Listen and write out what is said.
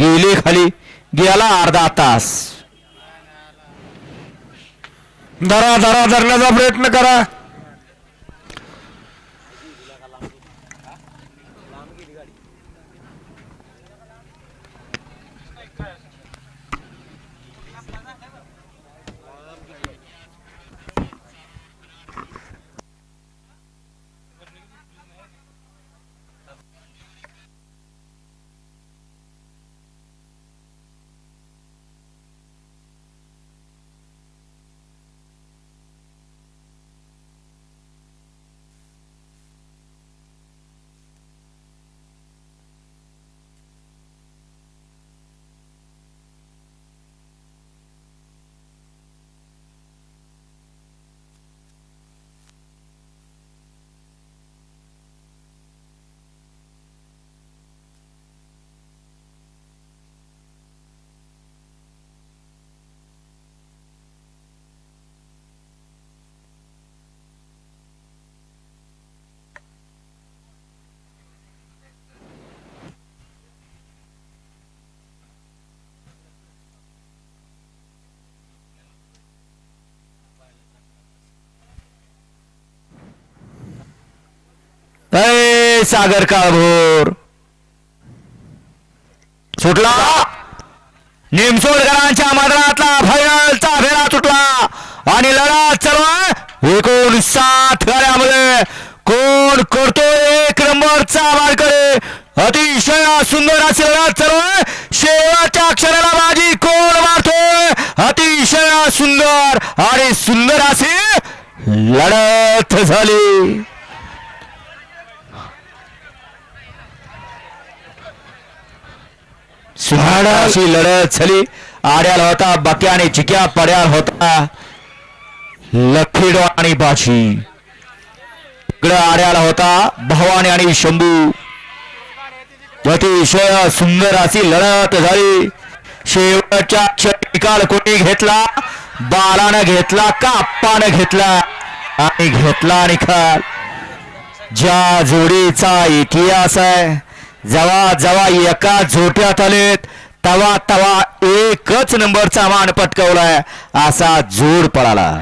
गेली खाली गेला अर्धा तास. धरा धरा धरण्याचा प्रयत्न करा. सागर काळभोर. सुटला. निमसोडकरांच्या मदरातला फायनलचा फेरा सुटला. आणि लढा सर्व एकूण सात गाड्यामध्ये कोण करतो एक नंबरचा मारकरी अतिशय सुंदर असे लढत सर्व शेवटच्या क्षणाला बाजी कोण मारतोय? अतिशय सुंदर आणि सुंदर असे लढत झाली. अशी लढत झाली. आड्याला होता बक्या आणि चिक्या पड्याल होता. लखीडो आणि बाशी इकडं आड्याला होता भवानी आणि शंभू. अतिशय सुंदर अशी लढत झाली. शेवटच्या क्षणी निकाल कोणी घेतला? बालानं घेतला का अप्पानं घेतला आणि घेतला निकाल. ज्या जोडीचा इतिहास आहे जवा जेव्हा एका झोट्यात आलेत. तवा तवा एकच नंबरचा मान पटकवलाय. असा जोड पळाला.